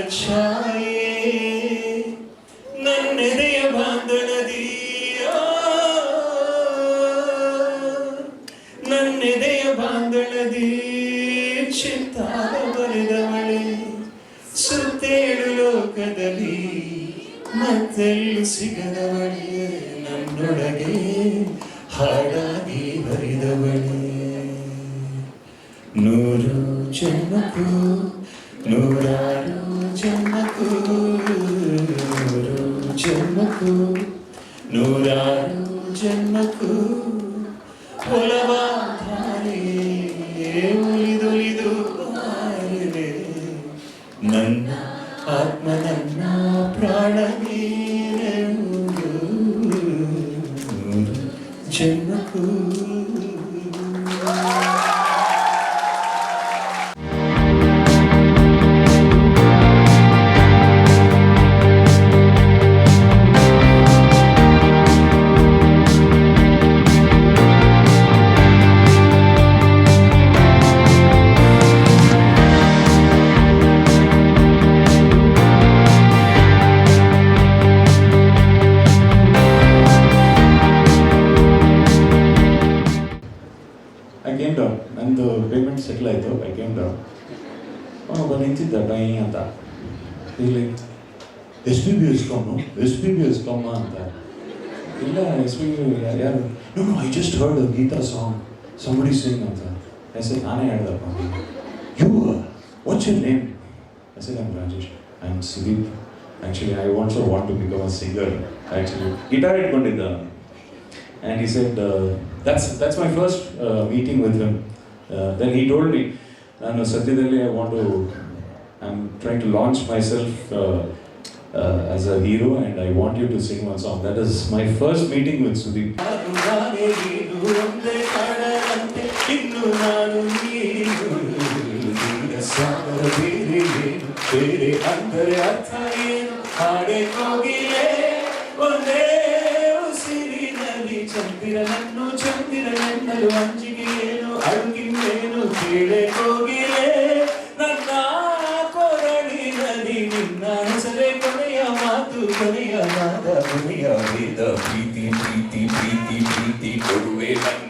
ರಕ್ಷಾಯೇ ನನ್ನೆದೆಯ ಬಾಂಧಣದಿ ನನ್ನೆದೆಯ ಬಾಂಧಣದಿ ಚಿಂತಾದ ಬರೆದವಳೆ ಸುತ್ತೇಳು ಲೋಕದಲ್ಲಿ ಮತ್ತೆಲ್ಲೂ ಸಿಗದವಳೆ ನನ್ನೊಳಗೆ ಹಾಡಾಗಿ ಬರೆದವಳೆ ನೂರು ಜನ್ಮಕ್ಕೂ నూరాడు జన్మకు నూరు జన్మకు నూరాడు జన్మకు పొలవాధారే ఒలిదొలిదు నన్న ఆత్మ నన్న ప్రాణవీరు జన్మకు ಡೌನ್ ನಂದು ಪೇಮೆಂಟ್ ಸೆಟ್ಲ್ ಆಯಿತು ಐ ಕೇಮ್ ಡೌನ್ ಒಬ್ಬ ನಿಂತಿದ್ದ ಡೈ ಅಂತ. ಇಲ್ಲಿ ಎಸ್ ಪಿ ಬಿ ಎಸ್ಕಾಮು ಎಸ್ ಪಿ ಬಿ ಇಸ್ಕೊಮ್ಮ ಅಂತ. ಇಲ್ಲ ಎಸ್ ಪಿ ಬಿ ಯಾರು? No I just heard Geetha song somebody sing ಅಂತ. ಹೆಸರು ನಾನೇ ಹೇಳ್ದಪ್ಪ. ಯು ವಾಟ್ಸ್ ಯರ್ ನೇಮ್ ಹೆಸರು I'm Rajesh I am Sudeep actually I wants want to become a singer actually guitar ಇಟ್ಕೊಂಡಿದ್ದ and ಈ uh, "That's that's my first uh, meeting with him." Uh, then he told me, "ನಾನು ಸದ್ಯದಲ್ಲಿ I want to, I'm trying to launch myself uh, uh, as a hero, and I want you to sing one song." That is my first meeting with Sudeep. ನಾನು ನಾನೇ ನೀನು ಒಂದೇ ಕಾಣದಂತೆ ಇನ್ನು ನಾನು ನೀನು ದೂರ ಸಾಗರ ಬೇರೆ ಏನು ಬೇರೆ ಅಂದರೆ ಅರ್ಥ ಏನು ಹಾಡೆ ಕೋಗಿಲೆ ಚಂದಿರನನ್ನು ಚಂದಿರನೆನ್ನಲು ಅಂಜಿಗೆ ಏನು ಅಡುಗಿನ್ನೇನು ಕೇಳೆ ಕೋಗಿಲೆ? ನನ್ನ ಕೊರಳಿನಲ್ಲಿ ನಿನ್ನ ಹೆಸರೇ ಕೊನೆಯ ಮಾತು, ಕೊನೆಯ ಮಾತ ಕೊನೆಯ ವೇದ ಪ್ರೀತಿ ಪ್ರೀತಿ ಪ್ರೀತಿ ಪ್ರೀತಿ, ಕೊಡುವೆ ನನ್ನ